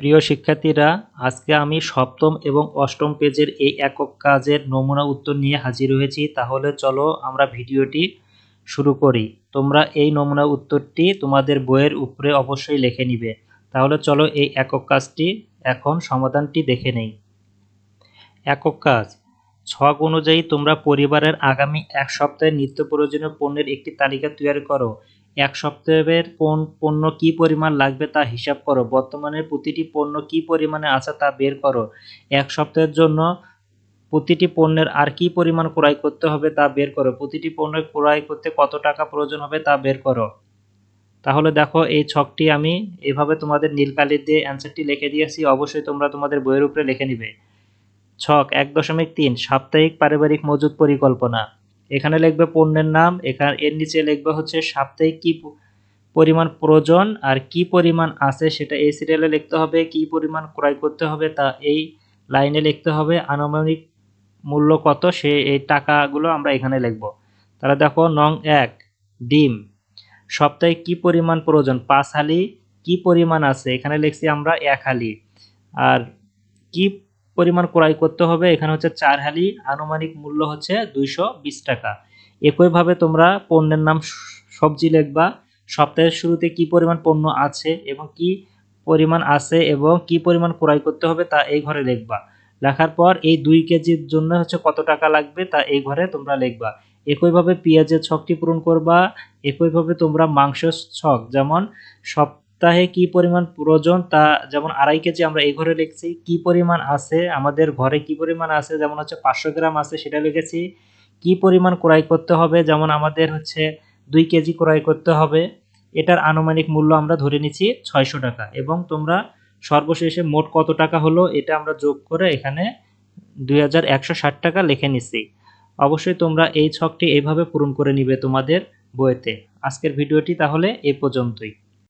প্রিয় শিক্ষার্থীরা, আজকে আমি সপ্তম এবং অষ্টম পেজের এই একক কাজের নমুনা উত্তর নিয়ে হাজির হয়েছি। তাহলে চলো আমরা ভিডিওটি শুরু করি। তোমরা এই নমুনা উত্তরটি তোমাদের বইয়ের উপরে অবশ্যই লিখে নিবে। তাহলে চলো এই একক কাজটি, এখন সমাধানটি দেখে নেই। একক কাজ, ছক অনুযায়ী তোমরা পরিবারের আগামী এক সপ্তাহের নিত্য প্রয়োজনীয় পণ্যের একটি তালিকা তৈরি করো। এক সপ্তাহের কোন পণ্য কি পরিমাণ লাগবে তা হিসাব করো। বর্তমানে প্রতিটি পণ্য কি পরিমাণে আছে তা বের করো। এক সপ্তাহের জন্য প্রতিটি পণ্যের আর কি পরিমাণ ক্রয় করতে হবে তা বের করো। প্রতিটি পণ্য ক্রয় করতে কত টাকা প্রয়োজন হবে তা বের করো। তাহলে দেখো, এই ছকটি আমি এভাবে তোমাদের নীল কালি দিয়ে অ্যান্সারটি লিখে দিয়েছি। অবশ্যই তোমরা তোমাদের বইয়ের উপরে লিখে নিবে। ছক এক দশমিক তিন, সাপ্তাহিক পারিবারিক মজুত পরিকল্পনা। এখানে লিখবে পণ্যের নাম, এখানে এর নিচে লিখবে হচ্ছে সাপ্তাহিক কি পরিমাণ প্রয়োজন আর কি পরিমাণ আছে সেটা এই সিরিয়ালে লিখতে হবে, কি পরিমাণ ক্রয় করতে হবে তা এই লাইনে লিখতে হবে, আনুমানিক মূল্য কত, সে এই টাকাগুলো আমরা এখানে লিখব। তাহলে দেখো নং এক, ডিম, সপ্তাহে কি পরিমাণ প্রয়োজন, পাঁচ হালি, কি পরিমাণ আছে, এখানে লিখছি আমরা এক হালি, আর কি পরিমাণ ক্রয় করতে হবে। এখানে হচ্ছে চার হালি। আনুমানিক মূল্য হচ্ছে দুইশো বিশ টাকা। একইভাবে তোমরা পণ্যের নাম সবজি লিখবা। সপ্তাহের শুরুতে কি পরিমাণ পণ্য আছে এবং কি পরিমাণ আছে এবং কি পরিমাণ ক্রয় করতে হবে তা এই ঘরে লিখবা। লেখার পর এই দুই কেজির জন্য হচ্ছে কত টাকা লাগবে তা এই ঘরে তোমরা লিখবা। একইভাবে পেঁয়াজের ছকটি পূরণ করবা। একইভাবে তোমরা মাংসের ছক যেমন সপ্তাহে কি পরিমাণ প্রয়োজন তা যেমন আড়াই কেজি আমরা এই ঘরে লিখছি কি পরিমাণ আছে, আমাদের ঘরে কি পরিমাণ আছে, যেমন হচ্ছে পাঁচশো গ্রাম আছে সেটা লিখেছি কি পরিমাণ ক্রয় করতে হবে, যেমন আমাদের হচ্ছে দুই কেজি ক্রয় করতে হবে, এটার আনুমানিক মূল্য আমরা ধরে নিচ্ছি ছয়শো টাকা এবং তোমরা সর্বশেষে মোট কত টাকা হলো এটা আমরা যোগ করে এখানে দুই হাজার একশো ষাট টাকা লিখে নিচ্ছি। অবশ্যই তোমরা এই ছকটি এইভাবে পূরণ করে নিবে তোমাদের বইতে। আজকের ভিডিওটি তাহলে এ পর্যন্তই।